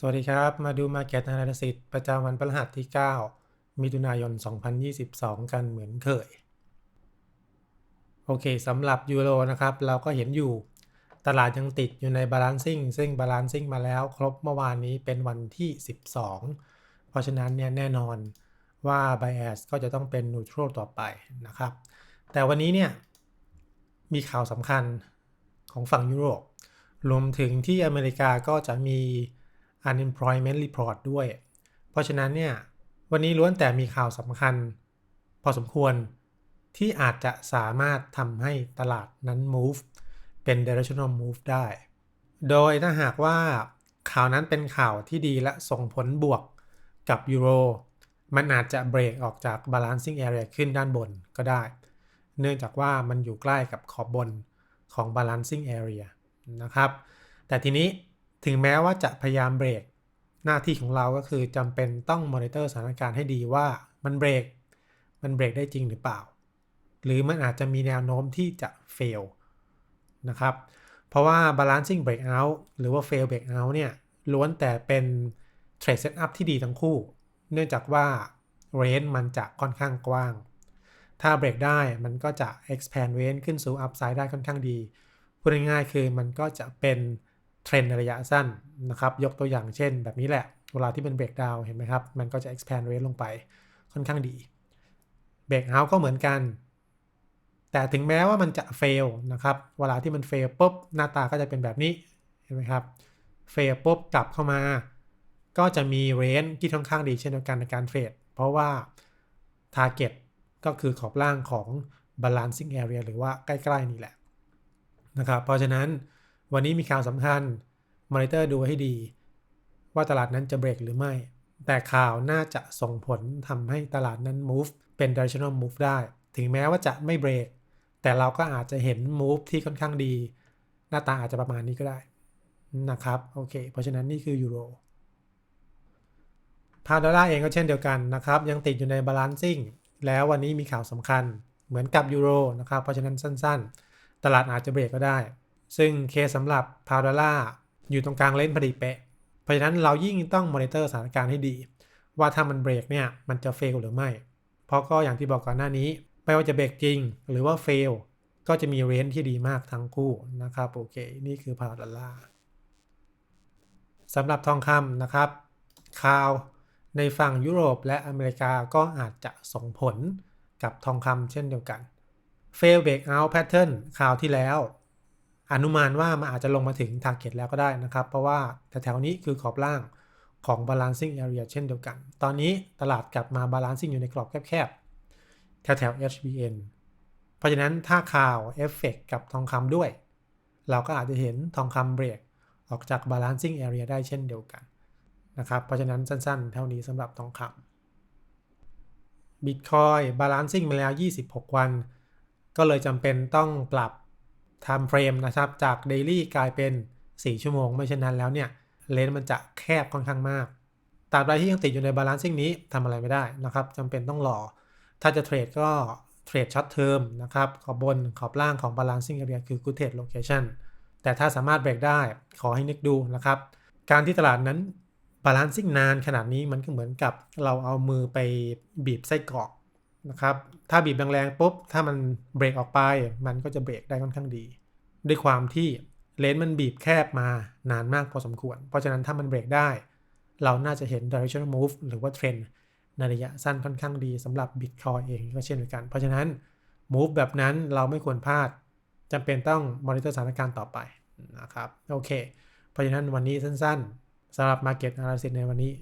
สวัสดีครับ มาดู Market Analysis ประจำวันพฤหัสที่ 9 มิถุนายน 2022 กันเหมือนเคย โอเคสำหรับยูโรนะครับ เราก็เห็นอยู่ตลาดยังติดอยู่ใน Balancing ซึ่ง Balancing มาแล้วครบเมื่อวานนี้เป็นวันที่ 12 เพราะฉะนั้นเนี่ยแน่นอนว่า Bias ก็จะต้องเป็น Neutral ต่อไปนะครับ แต่วันนี้เนี่ยมีข่าวสำคัญของฝั่งยุโรป รวมถึงที่อเมริกาก็จะมี unemployment report ด้วย เพราะฉะนั้นเนี่ยวันนี้ล้วนแต่มีข่าวสำคัญ พอสมควรที่อาจจะสามารถทำให้ตลาดนั้น move เป็น directional move ได้ โดยถ้าหากว่าข่าวนั้นเป็นข่าวที่ดีและส่งผลบวกกับยูโรมันอาจจะเบรกออกจาก balancing area ขึ้นด้านบนก็ได้ เนื่องจากว่ามันอยู่ใกล้กับขอบบนของ balancing area นะครับ แต่ทีนี้ ถึงแม้ว่าจะพยายามเบรก หน้าที่ของเราก็คือจำเป็นต้องมอนิเตอร์สถานการณ์ให้ดีว่ามันเบรก มันเบรกได้จริงหรือเปล่า หรือมันอาจจะมีแนวโน้มที่จะ fail นะครับ เพราะว่า balancing breakout หรือว่า fail breakout เนี่ยล้วนแต่เป็น trade setup ที่ดีทั้งคู่ เนื่องจากว่า range มันจะค่อนข้างกว้าง ถ้าเบรกได้มันก็จะ expand range ขึ้นสู่ upside ได้ค่อนข้างดี พูดง่ายๆคือมันก็จะเป็น เทรนในระยะสั้นนะครับ ยกตัวอย่างเช่นแบบนี้แหละ เวลาที่เป็นเบรกดาวเห็นไหมครับ มันก็จะ expand rate ลงไปค่อนข้างดีเบรกเอาก็เหมือนกัน แต่ถึงแม้ว่ามันจะ fail นะครับ เวลาที่มัน fail ปุ๊บหน้าตาก็จะเป็นแบบนี้เห็นไหมครับ fail ปุ๊บกลับเข้ามา ก็จะมี range ที่ค่อนข้างดีเช่นเดียวกันในการเทรดเพราะว่า target ก็คือขอบล่างของ balancing area หรือว่าใกล้ ๆ นี่แหละนะครับ เพราะฉะนั้น วันนี้มีข่าวสำคัญมอนิเตอร์ดูให้ดี ว่าตลาดนั้นจะเบรกหรือไม่ แต่ข่าวน่าจะส่งผลทำให้ตลาดนั้น move เป็น directional move ได้ ถึงแม้ว่าจะไม่เบรก แต่เราก็อาจจะเห็น move ที่ค่อนข้างดี หน้าตาอาจจะประมาณนี้ก็ได้นะครับโอเค เพราะฉะนั้นนี่คือยูโรพาดอลลาร์เองก็เช่นเดียวกันนะครับ ยังติดอยู่ใน balancing แล้ววันนี้มีข่าวสำคัญเหมือนกับยูโรนะครับ เพราะฉะนั้นสั้นๆ ตลาดอาจจะเบรกก็ได้ ซึ่งเคสสำหรับพาวดอลลาอยู่ตรงกลางเลนพอดีเป๊ะ เพราะฉะนั้นเรายิ่งต้องมอนิเตอร์สถานการณ์ให้ดี ว่าถ้ามันเบรกเนี่ยมันจะเฟลหรือไม่ เพราะก็อย่างที่บอกก่อนหน้านี้ ไม่ว่าจะเบรกจริงหรือว่าเฟลก็จะมีเรนที่ดีมากทั้งคู่นะครับโอเค นี่คือพาวดอลลาร์สำหรับทองคำนะครับข่าวในฝั่งยุโรปและอเมริกาก็อาจจะส่งผลกับทองคำเช่นเดียวกัน fail breakout pattern ข่าวที่แล้ว อนุมานว่ามันอาจจะลงมาถึง Target แล้วก็ได้นะครับ เพราะว่าแถวๆนี้คือขอบล่างของ Balancing Area เช่นเดียวกัน ตอนนี้ตลาดกลับมา Balancing อยู่ในกรอบแคบๆ แถวๆ HBN เพราะฉะนั้นถ้าข่าวเอฟเฟกกับทองคำด้วย เราก็อาจจะเห็นทองคำเบรกออกจาก Balancing Area ได้เช่นเดียวกันนะครับ เพราะฉะนั้นสั้นๆ เท่านี้สำหรับทองคำ Bitcoin Balancing มาแล้ว 26 วัน ก็เลยจำเป็นต้องปรับ time frame นะครับจาก daily กลายเป็น 4 ชั่วโมง ไม่เช่นนั้นแล้วเนี่ยเลนมันจะแคบค่อนข้างมากตราบใดที่ยังติดอยู่ใน balancing นี้ทำอะไรไม่ได้นะครับจำเป็นต้องรอ ถ้าจะเทรดก็เทรดช็อตเทอมนะครับขอบบนขอบล่างของ balancing area คือ good trade location แต่ถ้าสามารถเบรกได้ขอให้นึกดูนะครับ การที่ตลาดนั้น balancing นานขนาดนี้มันก็เหมือนกับเราเอามือไปบีบไส้กรอก นะครับ ถ้าบีบแรงๆปุ๊บ ถ้ามันเบรกออกไป มันก็จะเบรกได้ค่อนข้างดี ด้วยความที่เลนส์มันบีบแคบมานานมากพอสมควร เพราะฉะนั้นถ้ามันเบรกได้ เราน่าจะเห็น directional move หรือว่าเทรนในระยะสั้นค่อนข้างดีสำหรับ Bitcoin เองก็เช่นเดียวกัน เพราะฉะนั้น move แบบนั้นเราไม่ควรพลาดจำเป็นต้องมอนิเตอร์สถานการณ์ต่อไปนะครับ โอเค เพราะฉะนั้นวันนี้สั้นๆสำหรับ Market Analysis ในวันนี้